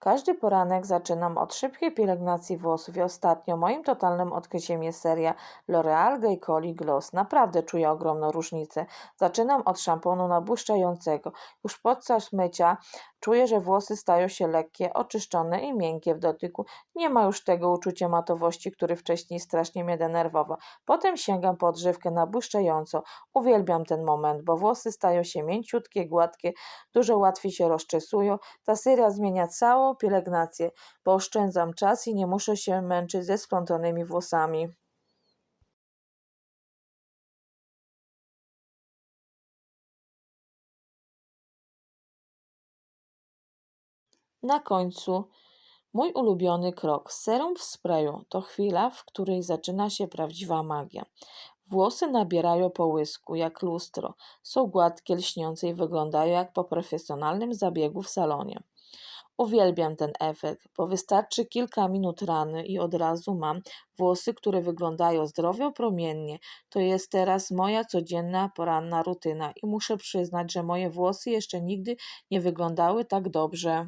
Każdy poranek zaczynam od szybkiej pielęgnacji włosów i ostatnio moim totalnym odkryciem jest seria L'Oreal Gay Coli Gloss. Naprawdę czuję ogromną różnicę. Zaczynam od szamponu nabłyszczającego. Już podczas mycia czuję, że włosy stają się lekkie, oczyszczone i miękkie w dotyku. Nie ma już tego uczucia matowości, który wcześniej strasznie mnie denerwował. Potem sięgam po odżywkę nabłyszczającą. Uwielbiam ten moment, bo włosy stają się mięciutkie, gładkie, dużo łatwiej się rozczesują. Ta seria zmienia całą pielęgnację, bo oszczędzam czas i nie muszę się męczyć ze splątanymi włosami. Na końcu mój ulubiony krok. Serum w sprayu to chwila, w której zaczyna się prawdziwa magia. Włosy nabierają połysku, jak lustro. Są gładkie, lśniące i wyglądają jak po profesjonalnym zabiegu w salonie. Uwielbiam ten efekt, bo wystarczy kilka minut rany i od razu mam włosy, które wyglądają zdrowo, promiennie. To jest teraz moja codzienna poranna rutyna i muszę przyznać, że moje włosy jeszcze nigdy nie wyglądały tak dobrze.